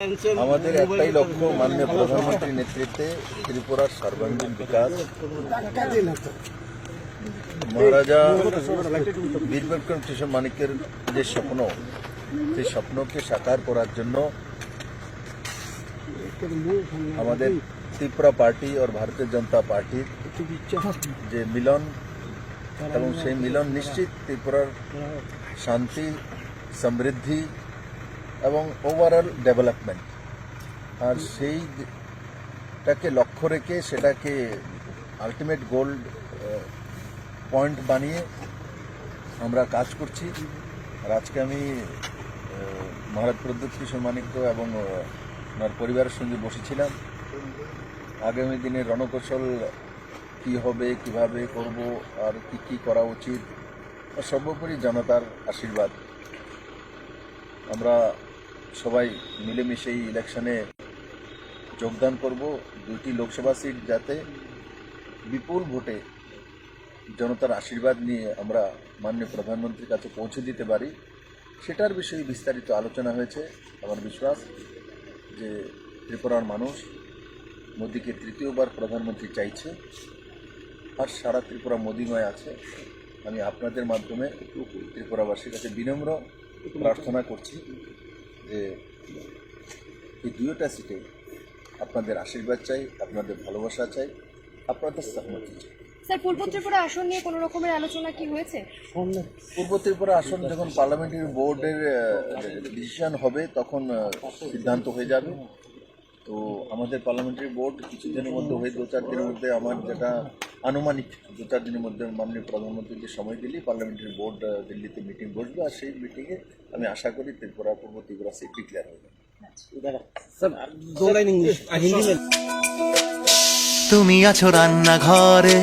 আমাদের একটাই লক্ষ্য মাননীয় প্রধানমন্ত্রীর নেতৃত্বে ত্রিপুরার সর্বাঙ্গীন বিকাশ। মহারাজা বীর বিক্রম কিশোর মানিকের যে স্বপ্ন, সেই স্বপ্নকে সাকার করার জন্য আমাদের ত্রিপুরা পার্টি ও ভারতীয় জনতা পার্টির যে মিলন এবং সেই মিলন নিশ্চিত ত্রিপুরার শান্তি, সমৃদ্ধি এবং ওভারঅল ডেভেলপমেন্ট আর সেইটাকে লক্ষ্য রেখে সেটাকে আলটিমেট গোল্ড পয়েন্ট বানিয়ে আমরা কাজ করছি। আর আজকে আমি মহারাজ প্রদ্যুৎ কিশোর মানিক্য এবং ওনার পরিবারের সঙ্গে বসেছিলাম। আগামী দিনে রণকৌশল কি হবে, কীভাবে করব, আর কি কি করা উচিত সর্বোপরি জনতার আশীর্বাদ। আমরা সবাই মিলেমিশে এই ইলেকশনে যোগদান করব। দুইটি লোকসভা সিট যাতে বিপুল ভোটে জনতার আশীর্বাদ নিয়ে আমরা মাননীয় প্রধানমন্ত্রীর কাছে পৌঁছে দিতে পারি, সেটার বিষয়ে বিস্তারিত আলোচনা হয়েছে। আমার বিশ্বাস যে ত্রিপুরার মানুষ মোদীকে তৃতীয়বার প্রধানমন্ত্রী চাইছে। আর সারা ত্রিপুরা মোদীময় আছে। আমি আপনাদের মাধ্যমে ত্রিপুরাবাসীর কাছে বিনম্র প্রার্থনা করছি। যে এই দুয়োটা সিটে আপনাদের আশীর্বাদ চাই আপনাদের ভালোবাসা চাই আপনাদের সহমতি চাই। স্যার পূর্ব ত্রিপুরা আসন নিয়ে কোনো রকমের আলোচনা কি হয়েছে? পূর্ব ত্রিপুরা আসন যখন পার্লামেন্টারি বোর্ডের ডিসিশন হবে তখন সিদ্ধান্ত হয়ে যাবে। তো আমাদের পার্লামেন্টারি বোর্ড কিছুদিনের মধ্যে হয়ে দু চার দিনের মধ্যে আমার যেটা আনুমানিক দু চার দিনের মধ্যে মাননীয় প্রধানমন্ত্রীকে সময় দিলেই পার্লামেন্টারি বোর্ড দিল্লিতে মিটিং বসবে আর সেই মিটিংয়ে আমি আশা করি ত্রিপুরা পূর্ব ত্রিপুরা সিট ডিক্লেয়ার হবে। তুমি আছো রান্নাঘরে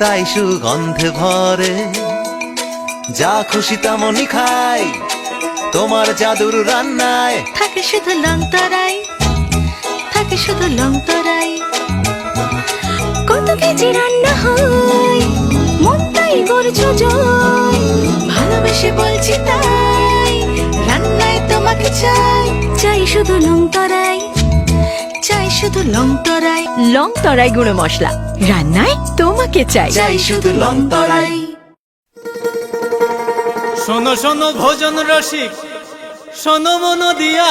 তাই সুগন্ধে ভরে। যা খুশি তেমনই খাই তোমার জাদুর রান্নায়। থাকে শুধু লং তরাই থাকে শুধু লং তরাই। কত কেজি রান্না হয় মনটাই করছ জয়। ভালোবেসে বলছি তাই রান্নায় তোমাকে চাই। চাই শুধু লং তরাই চাই শুধু লং তরাই। লং তরাই গুঁড়ো মশলা রান্নায় তোমাকে চাই। চাই শুধু লং তরাই। শোনো শোনো ভোজন রসিক শোনো মন দিয়া।